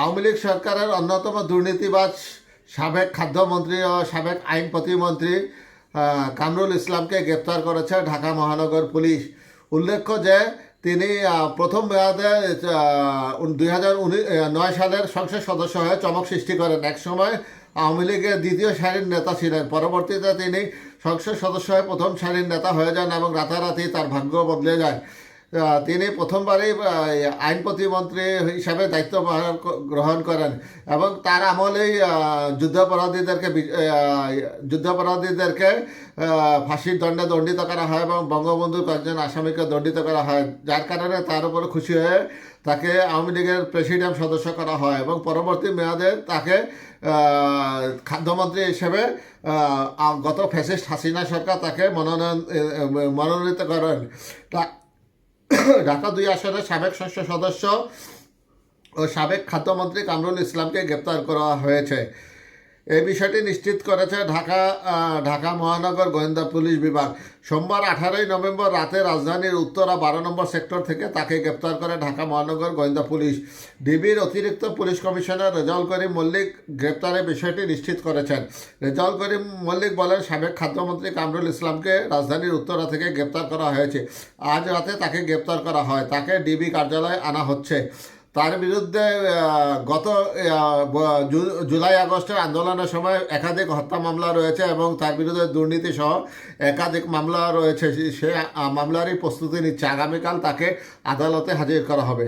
আওয়ামী লীগ সরকারের অন্যতম দুর্নীতিবাজ সাবেক খাদ্যমন্ত্রী ও সাবেক আইন প্রতিমন্ত্রী কামরুল ইসলামকে গ্রেপ্তার করেছে ঢাকা মহানগর পুলিশ। উল্লেখ্য যে তিনি প্রথম মেয়াদে দুই হাজার নয় সালের সংসদ সদস্য হয়ে চমক সৃষ্টি করেন। এক সময় আওয়ামী লীগের দ্বিতীয় সারির নেতা ছিলেন। পরবর্তীতে তিনি সংসদ সদস্য হয়ে প্রথম সারির নেতা হয়ে যান এবং রাতারাতি তার ভাগ্য বদলে যায়। তিনি প্রথমবারই আইন প্রতিমন্ত্রী হিসাবে দায়িত্ব গ্রহণ করেন এবং তার আমলেই যুদ্ধাপরাধীদেরকে যুদ্ধাপরাধীদেরকে ফাঁসির দণ্ডে দণ্ডিত করা হয় এবং বঙ্গবন্ধুর কয়েকজন আসামিকে দণ্ডিত করা হয়। যার কারণে তার উপর খুশি হয়ে তাকে আওয়ামী লীগের প্রেসিডিয়াম সদস্য করা হয় এবং পরবর্তী মেয়াদে তাকে খাদ্যমন্ত্রী হিসেবে গত ফ্যাসিস্ট হাসিনা সরকার তাকে মনোনয়ন মনোনীত করেন। ঢাকা দুই আসনের সাবেক ষষ্ঠ সদস্য ও সাবেক খাদ্যমন্ত্রী কামরুল ইসলামকে গ্রেপ্তার করা হয়েছে। এই বিষয়টি নিশ্চিত করেছে ঢাকা ঢাকা মহানগর গোয়েন্দা পুলিশ বিভাগ। সোমবার আঠারোই নভেম্বর রাতে রাজধানীর উত্তরা বারো নম্বর সেক্টর থেকে তাকে গ্রেপ্তার করে ঢাকা মহানগর গোয়েন্দা পুলিশ। ডিবির অতিরিক্ত পুলিশ কমিশনার রেজাউল করিম মল্লিক গ্রেপ্তারের বিষয়টি নিশ্চিত করেছেন। রেজাউল করিম মল্লিক বলেন, সাবেক খাদ্যমন্ত্রী কামরুল ইসলামকে রাজধানীর উত্তরা থেকে গ্রেপ্তার করা হয়েছে। আজ রাতে তাকে গ্রেপ্তার করা হয়। তাকে ডিবি কার্যালয়ে আনা হচ্ছে। তার বিরুদ্ধে গত জুলাই আগস্টের আন্দোলনের সময় একাধিক হত্যা মামলা রয়েছে এবং তার বিরুদ্ধে দুর্নীতি সহ একাধিক মামলা রয়েছে। সে মামলারই প্রস্তুতি নিচ্ছে। আগামীকাল তাকে আদালতে হাজির করা হবে।